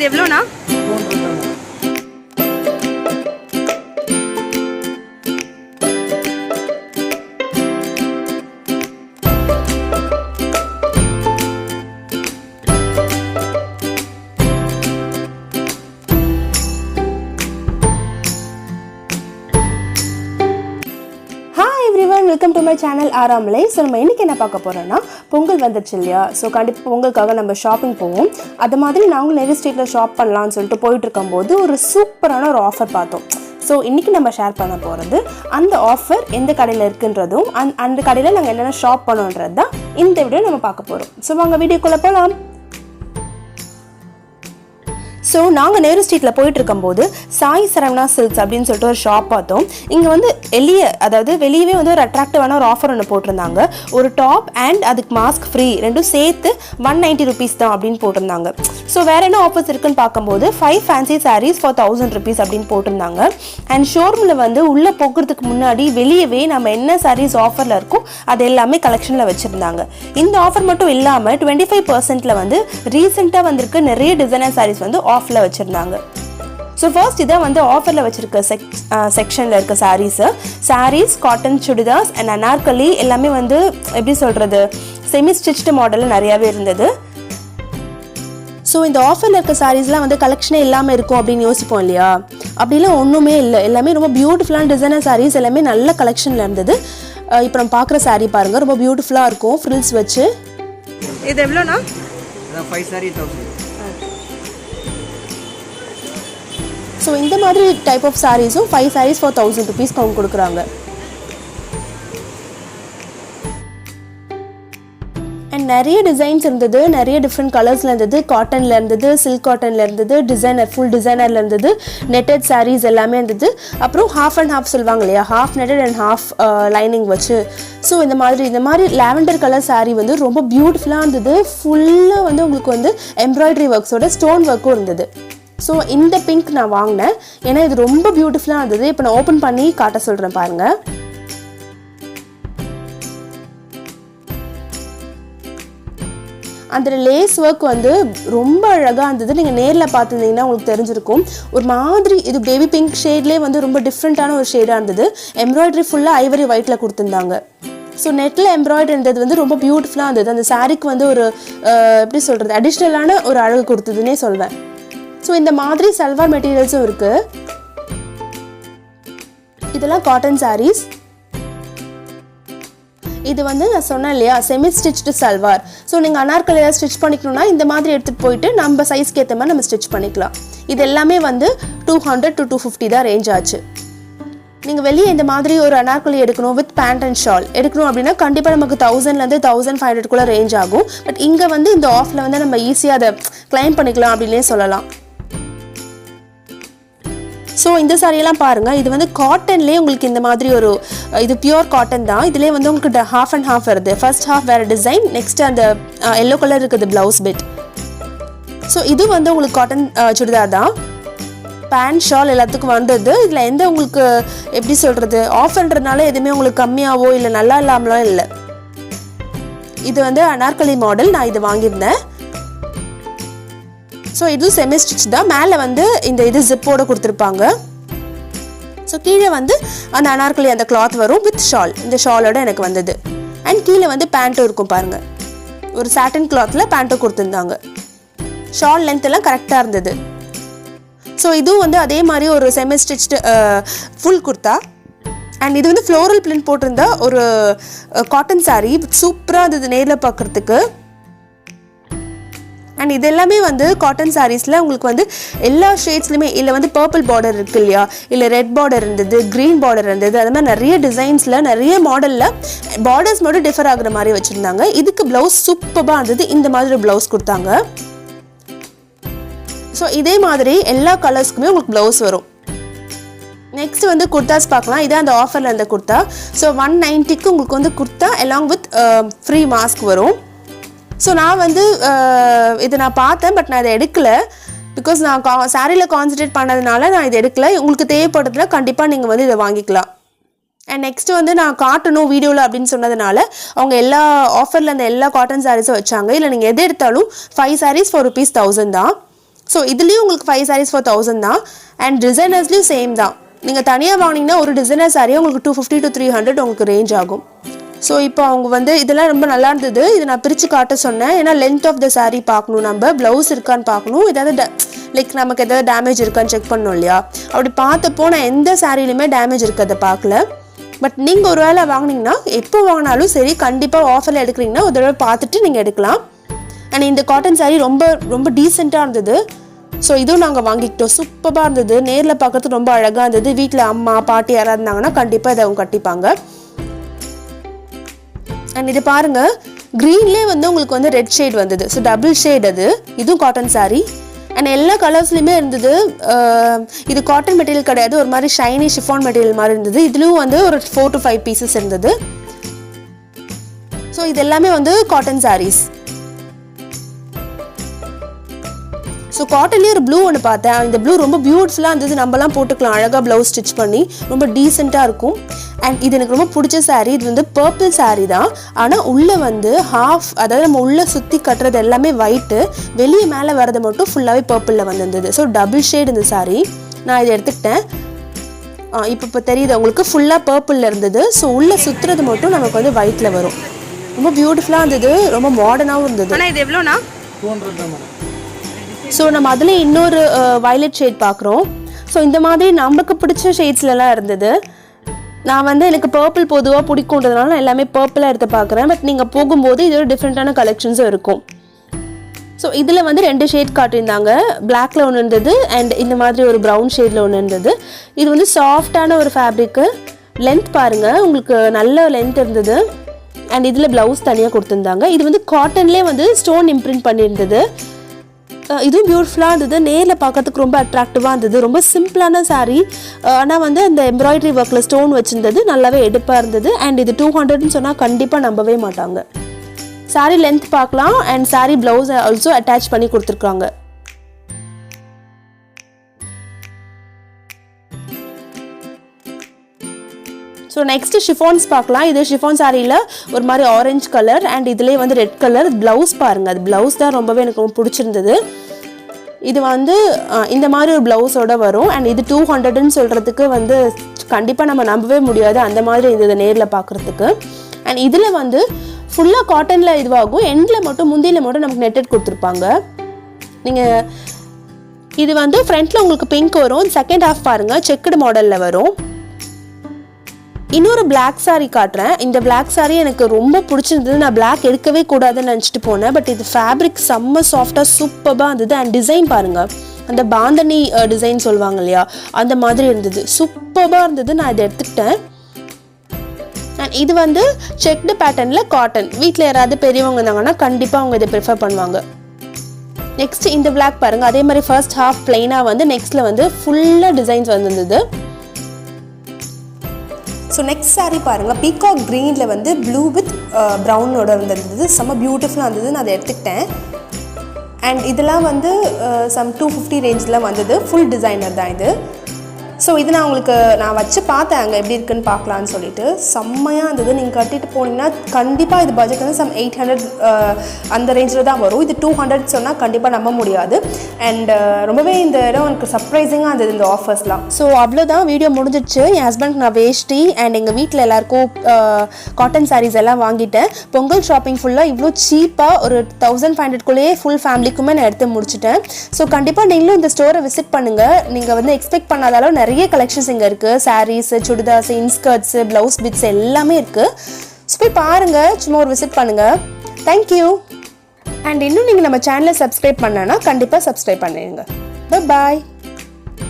இது எவ்வளோண்ணா to my channel Aaramalai so நம்ம இன்றைக்கி என்ன பார்க்க போகிறோன்னா பொங்கல் வந்துச்சு இல்லையா? ஸோ கண்டிப்பாக பொங்கலுக்காக நம்ம ஷாப்பிங் போவோம். அது மாதிரி நாங்களும் நெரி ஸ்ட்ரீட்டில் ஷாப் பண்ணலாம்னு சொல்லிட்டு போயிட்டு இருக்கும்போது ஒரு சூப்பரான ஒரு ஆஃபர் பார்த்தோம். ஸோ இன்றைக்கி நம்ம ஷேர் பண்ண போகிறது அந்த ஆஃபர் எந்த கடையில் இருக்குன்றதும் அந் அந்த கடையில் நாங்கள் என்னென்ன ஷாப் பண்ணோன்றது தான் இந்த வீடியோ நம்ம பார்க்க போகிறோம் ஸோ வாங்க வீடியோக்குள்ளே போகலாம் ஸோ நாங்கள் நேரு ஸ்ட்ரீட்டில் போயிட்டு இருக்கும்போது சாய் சரவணா சில்க்ஸ் அப்படின்னு சொல்லிட்டு ஒரு ஷாப் பார்த்தோம். இங்கே வந்து வெளியே அதாவது வெளியவே வந்து ஒரு அட்ராக்டிவான ஒரு ஆஃபர் ஒன்று போட்டிருந்தாங்க. ஒரு டாப் அண்ட் அதுக்கு மாஸ்க் ஃப்ரீ ரெண்டும் சேர்த்து ஒன் நைன்ட்டி ருபீஸ் தான் அப்படின்னு போட்டிருந்தாங்க. ஸோ வேறு என்ன ஆஃபர்ஸ் இருக்குன்னு பார்க்கும்போது five fancy sarees for thousand rupees அப்படின்னு போட்டிருந்தாங்க. அண்ட் ஷோரூமில் வந்து உள்ளே போக்குறதுக்கு முன்னாடி வெளியவே நம்ம என்ன சாரீஸ் ஆஃபரில் இருக்கோ அது எல்லாமே கலெக்ஷனில் வச்சுருந்தாங்க. இந்த ஆஃபர் மட்டும் இல்லாமல் டுவெண்ட்டி ஃபைவ் பர்சன்ட்டில் வந்து ரீசெண்டாக வந்திருக்க நிறைய டிசைனர் சாரீஸ் வந்து ஆஃபில் வச்சுருந்தாங்க. ஸோ ஃபர்ஸ்ட் இதான் வந்து ஆஃபரில் வச்சுருக்க செக் செக்ஷனில் இருக்க sarees sarees cotton chudidars and anarkali எல்லாமே வந்து எப்படி சொல்கிறது செமி ஸ்டிச்டு மாடலில் நிறையாவே இருந்தது. ஸோ இந்த ஆஃபரில் இருக்க சாரீஸ்லாம் வந்து கலெக்ஷனே இல்லாமல் இருக்கும் அப்படின்னு யோசிப்போம் இல்லையா? அப்படிலாம் ஒன்றுமே இல்லை. எல்லாமே ரொம்ப பியூட்டிஃபுல்லான டிசைனர் சாரீஸ் எல்லாமே நல்ல கலெக்ஷனில் இருந்தது. இப்போ நம்ம பார்க்குற saree பாருங்கள் ரொம்ப பியூட்டிஃபுல்லாக இருக்கும். ஃப்ரில்ஸ் வச்சு. இது எவ்வளோண்ணா? ஃபைவ் சாரி தௌசண்ட் ஸோ இந்த மாதிரி type of சாரீஸும் five sarees for thousand rupees அவங்க கொடுக்குறாங்க. அண்ட் நிறைய டிசைன்ஸ் இருந்தது நிறைய டிஃப்ரெண்ட் கலர்ஸில் இருந்தது. காட்டனில் இருந்தது சில்க் காட்டனில் இருந்தது டிசைனர் ஃபுல் டிசைனரில் இருந்தது. நெட்டட் சாரீஸ் எல்லாமே இருந்தது. அப்புறம் ஹாஃப் அண்ட் ஹாஃப் சொல்லுவாங்க இல்லையா? Half netted and half lining வச்சு. ஸோ இந்த மாதிரி இந்த மாதிரி லாவெண்டர் கலர் சாரீ வந்து ரொம்ப பியூட்டிஃபுல்லாக இருந்தது. ஃபுல்லாக வந்து உங்களுக்கு வந்து எம்ப்ராய்டரி ஒர்க்ஸோட ஸ்டோன் ஒர்க்கும் இருந்தது. ஸோ இந்த பிங்க் நான் வாங்கினேன். ஏன்னா இது ரொம்ப பியூட்டிஃபுல்லாக இருந்தது. இப்போ நான் ஓப்பன் பண்ணி காட்ட சொல்கிறேன் பாருங்கள் அந்த லேஸ் ஒர்க் வந்து ரொம்ப அழகாக இருந்தது. நீங்கள் நேரில் பார்த்துருந்தீங்கன்னா உங்களுக்கு தெரிஞ்சிருக்கும். ஒரு மாதிரி இது பேபி பிங்க் ஷேட்லேயே வந்து ரொம்ப டிஃப்ரெண்ட்டான ஒரு ஷேடாக இருந்தது. எம்ப்ராய்டரி ஃபுல்லாக ஐவரி ஒயிட்டில் கொடுத்துருந்தாங்க. ஸோ நெட்டில் எம்ப்ராய்டரி இருந்தது வந்து ரொம்ப பியூட்டிஃபுல்லாக இருந்தது. அந்த சாரீக்கு வந்து ஒரு எப்படி சொல்கிறது அடிஷ்னலான ஒரு அழகு கொடுத்ததுன்னே சொல்வேன். ஸோ இந்த மாதிரி சல்வார் மெட்டீரியல்ஸும் இருக்குது இதெல்லாம் காட்டன் சாரீஸ் இது வந்து நான் சொன்னேன் இல்லையா செமி ஸ்டிச்டு சல்வார் ஸோ நீங்கள் அனார்கலியாக ஸ்டிச் பண்ணிக்கணும்னா இந்த மாதிரி எடுத்துகிட்டு போயிட்டு நம்ம சைஸ்க்கு ஏற்ற மாதிரி நம்ம ஸ்டிச் பண்ணிக்கலாம். இது எல்லாமே வந்து two hundred to two fifty தான் ரேஞ்ச் ஆச்சு. நீங்கள் வெளியே இந்த மாதிரி ஒரு அனார்கலி எடுக்கணும் வித் பேண்ட் அண்ட் ஷால் எடுக்கணும் அப்படின்னா கண்டிப்பாக நமக்கு தௌசண்ட்லேருந்து தௌசண்ட் ஃபைவ் ஹண்ட்ரட்குள்ளே ரேஞ்ச் ஆகும். பட் இங்கே வந்து இந்த ஆஃபில் வந்து நம்ம ஈஸியாக அதை கிளைம் பண்ணிக்கலாம் அப்படின்னே சொல்லலாம். ஸோ இந்த சாரியெல்லாம் பாருங்கள் இது வந்து காட்டன்லேயே உங்களுக்கு இந்த மாதிரி ஒரு இது பியூர் காட்டன் தான். இதுலேயே வந்து உங்களுக்கு ஹாஃப் அண்ட் ஹாஃப் வருது. ஃபர்ஸ்ட் ஹாஃப் வேறு டிசைன் நெக்ஸ்ட் அந்த எல்லோ கலர் இருக்குது ப்ளவுஸ் பிட் ஸோ இது வந்து உங்களுக்கு காட்டன் சுடிதார் தான். பேண்ட் ஷால் எல்லாத்துக்கும் வந்தது. இதில் எந்த உங்களுக்கு எப்படி சொல்கிறது ஆஃபர்ன்றதுனால எதுவுமே உங்களுக்கு கம்மியாகவோ இல்லை நல்லா இல்லாமலாம் இல்லை. இது வந்து அனார்கலி மாடல் நான் இது வாங்கியிருந்தேன். ஸோ இதுவும் செமி ஸ்டிச் தான். மேலே வந்து இந்த இது ஜிப்போடு கொடுத்துருப்பாங்க. ஸோ கீழே வந்து அந்த அனார்கலி அந்த கிளாத் வரும் வித் ஷால் இந்த ஷாலோட எனக்கு வந்தது. அண்ட் கீழே வந்து பேண்ட்டும் இருக்கும் பாருங்க. ஒரு சாட்டன் கிளாத்தில் பேண்ட்டும் கொடுத்துருந்தாங்க. ஷால் லென்த் எல்லாம் கரெக்டாக இருந்தது. ஸோ இதுவும் வந்து அதே மாதிரி ஒரு semi stitched full kurta and இது வந்து ஃப்ளோரல் பிளின் போட்டிருந்த ஒரு காட்டன் சாரீ சூப்பராக இருந்தது நேரில் பார்க்குறதுக்கு அண்ட் இது எல்லாமே வந்து காட்டன் சாரீஸில் உங்களுக்கு வந்து எல்லா ஷேட்ஸ்லையுமே இல்லை வந்து பர்பிள் பார்டர் இருக்கு இல்லையா? இல்லை ரெட் பார்டர் இருந்தது க்ரீன் பார்டர் இருந்தது அது மாதிரி நிறைய டிசைன்ஸில் நிறைய மாடலில் பார்டர்ஸ் மட்டும் டிஃபர் ஆகுற மாதிரி வச்சுருந்தாங்க. இதுக்கு ப்ளவுஸ் சூப்பராக இருந்தது இந்த மாதிரி ப்ளவுஸ் கொடுத்தாங்க. ஸோ இதே மாதிரி எல்லா கலர்ஸ்க்குமே உங்களுக்கு ப்ளவுஸ் வரும். நெக்ஸ்ட் வந்து குர்தாஸ் பார்க்கலாம். இதான் அந்த ஆஃபரில் இருந்த குர்த்தா ஸோ ஒன் நைன்ட்டிக்கு உங்களுக்கு வந்து kurta along with free mask வரும். ஸோ நான் வந்து uh, இதை நான் பார்த்தேன் பட் நான் இதை எடுக்கலை. பிகாஸ் நான் கா சாரியில் கான்சன்ட்ரேட் பண்ணதுனால நான் இதை எடுக்கலை. உங்களுக்கு தேவைப்படுறதுல கண்டிப்பாக நீங்கள் வந்து இதை வாங்கிக்கலாம். அண்ட் நெக்ஸ்ட் வந்து நான் காட்டணும் வீடியோவில் அப்படின்னு சொன்னதுனால அவங்க எல்லா ஆஃபரில் அந்த எல்லா காட்டன் சாரீஸும் வச்சாங்க. இல்லை நீங்கள் எது எடுத்தாலும் five sarees four rupees thousand தான். ஸோ இதுலேயும் உங்களுக்கு ஃபைவ் சாரீஸ் ஃபோர் தௌசண்ட் தான். அண்ட் டிசைனர்ஸ்லேயும் சேம் தான். நீங்கள் தனியாக வாங்கினீங்கன்னா ஒரு டிசைனர் சாரியே உங்களுக்கு two fifty to three hundred உங்களுக்கு ரேஞ்ச் ஆகும். ஸோ இப்போ அவங்க வந்து இதெல்லாம் ரொம்ப நல்லா இருந்தது. இதை நான் பிரித்து காட்ட சொன்னேன். ஏன்னா லென்த் ஆஃப் த சாரீ பார்க்கணும் நம்ம. ப்ளவுஸ் இருக்கான்னு பார்க்கணும். ஏதாவது லைக் நமக்கு எதாவது டேமேஜ் இருக்கான்னு செக் பண்ணோம் இல்லையா? அப்படி பார்த்தப்போ நான் எந்த சாரிலையுமே டேமேஜ் இருக்கிறத பார்க்கல. பட் நீங்கள் ஒரு வேளை வாங்குனீங்கன்னா எப்போ வாங்கினாலும் சரி கண்டிப்பாக ஆஃபரில் எடுக்கிறீங்கன்னா ஒரு தடவை பார்த்துட்டு நீங்கள் எடுக்கலாம். அண்ட் இந்த காட்டன் சாரீ ரொம்ப ரொம்ப டீசெண்டாக இருந்தது. ஸோ இதுவும் நாங்கள் வாங்கிக்கிட்டோம். சூப்பராக இருந்தது. நேரில் பார்க்கறதுக்கு ரொம்ப அழகாக இருந்தது. வீட்டில் அம்மா பாட்டி யாராக இருந்தாங்கன்னா கண்டிப்பாக இதை அவங்க கட்டிப்பாங்க. அண்ட் இது பாருங்க க்ரீன்லேயே வந்து உங்களுக்கு வந்து ரெட் ஷேட் வந்தது. ஸோ டபுள் ஷேட் அது. இதுவும் காட்டன் சாரீ அண்ட் எல்லா கலர்ஸ்லையுமே இருந்தது. இது காட்டன் மெட்டீரியல் கிடையாது. ஒரு மாதிரி ஷைனி ஷிஃபான் மெட்டீரியல் மாதிரி இருந்தது. இதுலேயும் வந்து ஒரு ஃபோர் டு ஃபைவ் பீசஸ் இருந்தது. ஸோ இது எல்லாமே வந்து காட்டன் சாரீஸ் ஸோ காட்டன்லேயே ஒரு ப்ளூ ஒன்று பார்த்தேன். இந்த ப்ளூ ரொம்ப பியூட்டிஃபுல்லாக இருந்தது. நம்மலாம் போட்டுக்கலாம். அழகாக ப்ளவுஸ் ஸ்டிச் பண்ணி ரொம்ப டீசெண்டாக இருக்கும். அண்ட் இது எனக்கு ரொம்ப பிடிச்ச saree. இது வந்து பர்பிள் saree தான். ஆனால் உள்ளே வந்து ஹாஃப் அதாவது நம்ம உள்ளே சுற்றி கட்டுறது எல்லாமே ஒயிட்டு வெளியே மேலே வரது மட்டும் ஃபுல்லாகவே பர்பிளில் வந்திருந்தது. ஸோ டபுள் ஷேட் இந்த saree. நான் இதை எடுத்துக்கிட்டேன். இப்போ இப்போ தெரியுது. உங்களுக்கு ஃபுல்லாக பர்பிளில் இருந்தது. ஸோ உள்ளே சுற்றுறது மட்டும் நமக்கு வந்து ஒயிட்டில் வரும். ரொம்ப பியூட்டிஃபுல்லாக இருந்தது. ரொம்ப மாடர்னாகவும் இருந்தது. அண்ணா இது எவ்வளோண்ணா? ஸோ நம்ம அதில் இன்னொரு வயலட் ஷேட் பார்க்குறோம். ஸோ இந்த மாதிரி நமக்கு பிடிச்ச ஷேட்ஸ்லலாம் இருந்தது. நான் வந்து எனக்கு பர்பிள் பொதுவாக பிடிக்குன்றதுனால நான் எல்லாமே பர்பிளாக எடுத்து பார்க்குறேன். பட் நீங்கள் போகும்போது இது ஒரு டிஃப்ரெண்ட்டான கலெக்ஷன்ஸும் இருக்கும். ஸோ இதில் வந்து ரெண்டு ஷேட் காட்டியிருந்தாங்க. பிளாக்ல ஒன்று இருந்தது அண்ட் இந்த மாதிரி ஒரு ப்ரௌன் ஷேடில் ஒன்று இருந்தது. இது வந்து சாஃப்டான ஒரு ஃபேப்ரிக்கு லென்த் பாருங்கள் உங்களுக்கு நல்ல லென்த் இருந்தது. அண்ட் இதில் ப்ளவுஸ் தனியாக கொடுத்துருந்தாங்க. இது வந்து காட்டன்லேயே வந்து ஸ்டோன் இம்ப்ரிண்ட் பண்ணியிருந்தது. இதுவும் பியூட்டிஃபுல்லாக இருந்தது. நேரில் பார்க்கறதுக்கு ரொம்ப அட்ராக்டிவாக இருந்தது. ரொம்ப சிம்பிளான சாரீ ஆனால் வந்து அந்த எம்ப்ராய்டரி ஒர்க்கில் ஸ்டோன் வச்சுருந்தது. நல்லாவே எடுப்பாக இருந்தது. அண்ட் இது டூ ஹண்ட்ரட்னு சொன்னால் கண்டிப்பாக நம்பவே மாட்டாங்க. சாரீ லென்த் பார்க்கலாம். And saree blouse also attach பண்ணி கொடுத்துருக்காங்க. ஸோ நெக்ஸ்ட் ஷிஃபான்ஸ் பார்க்கலாம். இது ஷிஃபான் சாரியில் ஒரு மாதிரி ஆரஞ்சு கலர் அண்ட் இதுலேயே வந்து ரெட் கலர் ப்ளவுஸ் பாருங்கள் அது ப்ளவுஸ் தான் ரொம்பவே எனக்கு ரொம்ப பிடிச்சிருந்தது. இது வந்து இந்த மாதிரி ஒரு ப்ளவுஸோட வரும். அண்ட் இது டூ ஹண்ட்ரட்னு சொல்கிறதுக்கு வந்து கண்டிப்பாக நம்ம நம்பவே முடியாது அந்த மாதிரி இருந்தது நேரில் பார்க்குறதுக்கு. அண்ட் இதில் வந்து ஃபுல்லாக காட்டனில் இதுவாகும். எண்டில் மட்டும் முந்தியில் மட்டும் நமக்கு நெட்டட் கொடுத்துருப்பாங்க. நீங்கள் இது வந்து ஃப்ரண்ட்டில் உங்களுக்கு பிங்க் வரும். செகண்ட் ஹாஃப் பாருங்கள் செக்குடு மாடலில் வரும். இன்னொரு பிளாக் சாரீ காட்டுறேன். இந்த பிளாக் சாரீ எனக்கு ரொம்ப பிடிச்சிருந்தது. நான் பிளாக் எடுக்கவே கூடாதுன்னு நினச்சிட்டு போனேன். பட் இது ஃபேப்ரிக் செம்ம சாஃப்டாக சூப்பராக இருந்தது. அண்ட் டிசைன் பாருங்கள் அந்த பாந்தனி டிசைன் சொல்லுவாங்க இல்லையா? அந்த மாதிரி இருந்தது. சூப்பராக இருந்தது. நான் இதை எடுத்துக்கிட்டேன். அண்ட் இது வந்து செக்டு பேட்டர்னில் காட்டன் வீட்டில் யாராவது பெரியவங்க இருந்தாங்கன்னா கண்டிப்பாக அவங்க இதை ப்ரிஃபர் பண்ணுவாங்க. நெக்ஸ்ட் இந்த பிளாக் பாருங்கள் அதே மாதிரி ஃபர்ஸ்ட் ஹாஃப் பிளைனாக வந்து நெக்ஸ்ட்டில் வந்து ஃபுல்லாக டிசைன்ஸ் வந்துருந்தது. ஸோ நெக்ஸ்ட் சாரீ பாருங்கள் பீகாக் க்ரீனில் வந்து ப்ளூ வித் ப்ரௌனோட இருந்தது செம்ம பியூட்டிஃபுல்லாக இருந்தது நான் அதை எடுத்துக்கிட்டேன். அண்ட் இதெல்லாம் வந்து சம் டூ ஃபிஃப்டி ரேஞ்சில் வந்தது. ஃபுல் டிசைனர் தான் இது. ஸோ இது நான் உங்களுக்கு நான் வச்சு பார்த்தேன் அங்கே எப்படி இருக்குன்னு பார்க்கலான்னு சொல்லிட்டு. செம்மையாக இருந்தது. நீங்கள் கட்டிட்டு போனீங்கன்னா கண்டிப்பாக இது பட்ஜெட் வந்து சம் எயிட் ஹண்ட்ரட் அந்த ரேஞ்சில் தான் வரும். இது டூ ஹண்ட்ரட் சொன்னால் கண்டிப்பாக நம்ப முடியாது. அண்ட் uh, ரொம்பவே இந்த இடம் எனக்கு சர்ப்ரைசிங்காக இருந்தது இந்த ஆஃபர்ஸ்லாம் ஸோ அவ்வளோதான் வீடியோ முடிஞ்சிடுச்சு. என் ஹஸ்பண்ட் நான் வேஷ்டி அண்ட் எங்கள் வீட்டில் எல்லாருக்கும் uh, காட்டன் சாரீஸ் எல்லாம் வாங்கிட்டேன். பொங்கல் ஷாப்பிங் ஃபுல்லாக இவ்வளோ சீப்பாக ஒரு தௌசண்ட் ஃபைவ் ஹண்ட்ரட்குள்ளேயே ஃபுல் ஃபேமிலிக்குமே நான் எடுத்து முடிச்சிட்டேன். ஸோ கண்டிப்பாக நீங்களும் இந்த ஸ்டோரை விசிட் பண்ணுங்கள் நீங்கள் வந்து எக்ஸ்பெக்ட் பண்ணாத அளவு நிறைய கலெக்ஷன்ஸ் இங்கே இருக்குது sarees chudidars inskirts blouse bits எல்லாமே இருக்குது ஸோ போய் பாருங்கள் சும்மா ஒரு விசிட் பண்ணுங்கள் தேங்க்யூ அண்ட் இன்னும் நீங்கள் நம்ம சேனலை சப்ஸ்கிரைப் பண்ணனா கண்டிப்பாக சப்ஸ்கிரைப் பண்ணிடுங்க. பாய்